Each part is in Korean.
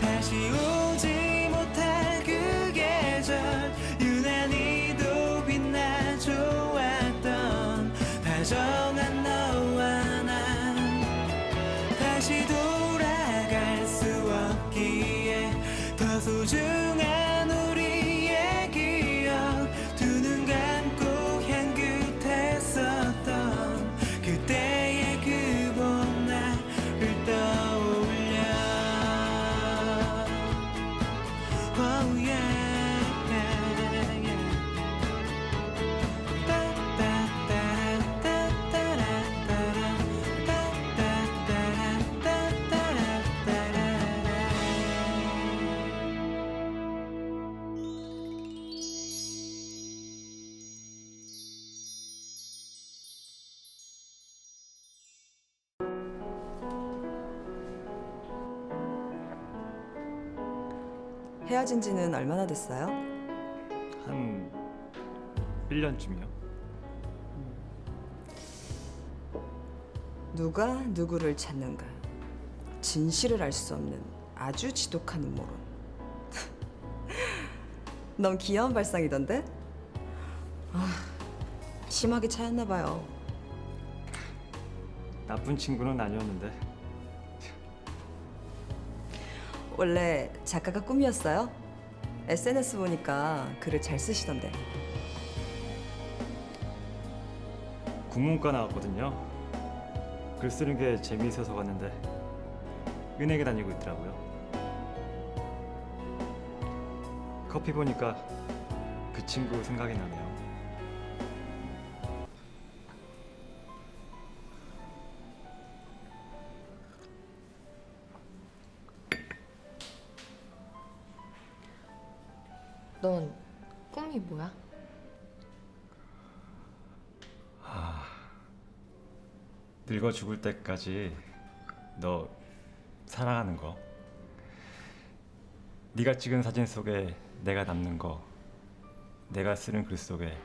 다시 오지 못할 그 계절. 유난히도 빛나 좋았던 다정한 너와 난 다시 돌 헤어진 지는 얼마나 됐어요? 한 1년쯤이요. 누가 누구를 찾는가? 진실을 알 수 없는 아주 지독한 음모론. 넌 귀여운 발상이던데? 아, 심하게 차였나 봐요. 나쁜 친구는 아니었는데 원래 작가가 꿈이었어요? SNS 보니까 글을 잘 쓰시던데. 국문과 나왔거든요. 글 쓰는 게 재미있어서 갔는데 은행에 다니고 있더라고요. 커피 보니까 그 친구 생각이 나네요. 넌 꿈이 뭐야? 늙어 죽을 때까지 너 사랑하는 거. 네가 찍은 사진 속에 내가 남는 거. 내가 쓰는 글 속에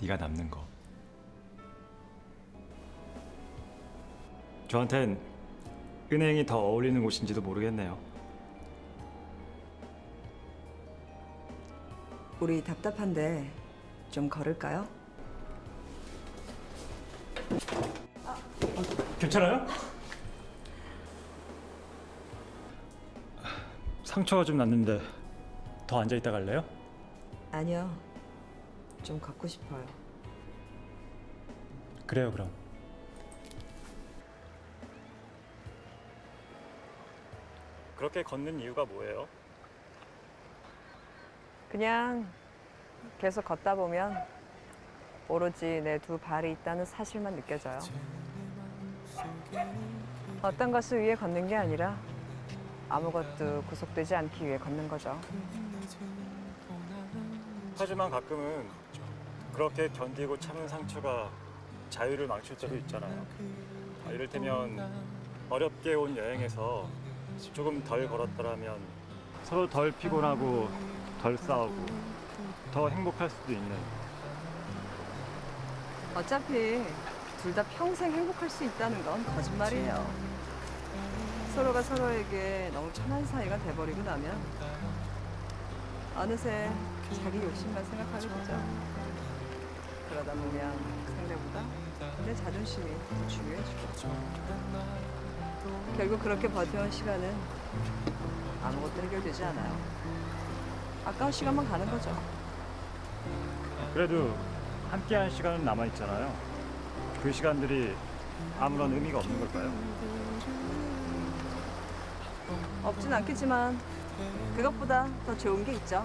네가 남는 거. 저한텐 은행이 더 어울리는 곳인지도 모르겠네요. 우리 답답한데 좀 걸을까요? 괜찮아요? 상처가 좀 났는데 더 앉아 있다 갈래요? 아니요. 좀 걷고 싶어요. 그래요 그럼. 그렇게 걷는 이유가 뭐예요? 그냥 계속 걷다 보면 오로지 내 두 발이 있다는 사실만 느껴져요. 어떤 것을 위해 걷는 게 아니라 아무것도 구속되지 않기 위해 걷는 거죠. 하지만 가끔은 그렇게 견디고 참은 상처가 자유를 망칠 때도 있잖아요. 아, 이를테면 어렵게 온 여행에서 조금 덜 걸었더라면 서로 덜 피곤하고 덜 싸우고 더 행복할 수도 있는 어차피 둘 다 평생 행복할 수 있다는 건 거짓말이에요. 서로가 서로에게 너무 편한 사이가 돼버리고 나면 어느새 자기 욕심만 생각하게 되죠. 그러다 보면 상대보다 내 자존심이 더 중요해지고 결국 그렇게 버텨온 시간은 아무것도 해결되지 않아요. 아까운 시간만 가는 거죠. 그래도 함께한 시간은 남아 있잖아요. 그 시간들이 아무런 의미가 없는 걸까요? 없진 않겠지만 그것보다 더 좋은 게 있죠.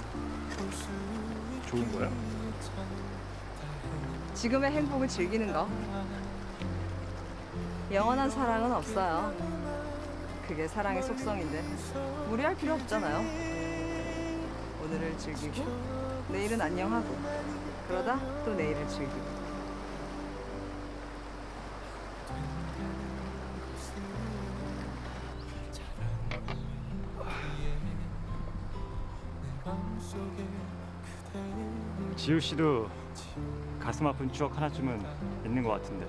좋은 거예요? 지금의 행복을 즐기는 거. 영원한 사랑은 없어요. 그게 사랑의 속성인데 무리할 필요 없잖아요. 오늘을 즐기고 내일은 안녕하고 그러다 또 내일을 즐기고. 지우 씨도 가슴 아픈 추억 하나쯤은 있는 것 같은데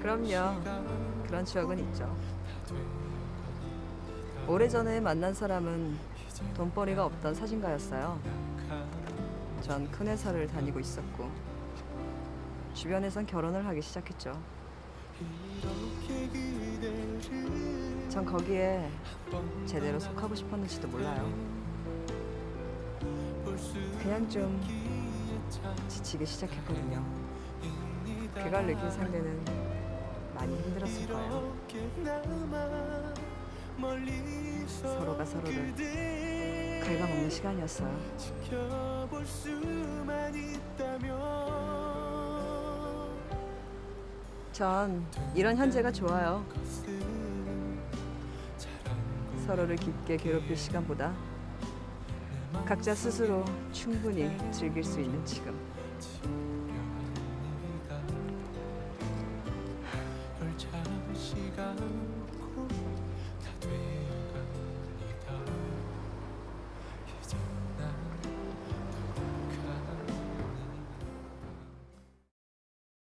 그럼요. 그런 추억은 있죠. 오래전에 만난 사람은 돈벌이가 없던 사진가였어요. 전 큰 회사를 다니고 있었고 주변에선 결혼을 하기 시작했죠. 전 거기에 제대로 속하고 싶었는지도 몰라요. 그냥 좀 지치기 시작했거든요. 그걸 느낀 상대는 많이 힘들었을 거예요. 서로가 서로를 갉아먹는 시간이었어요. 전 이런 현재가 좋아요. 서로를 깊게 괴롭힐 시간보다 각자 스스로 충분히 즐길 수 있는 지금.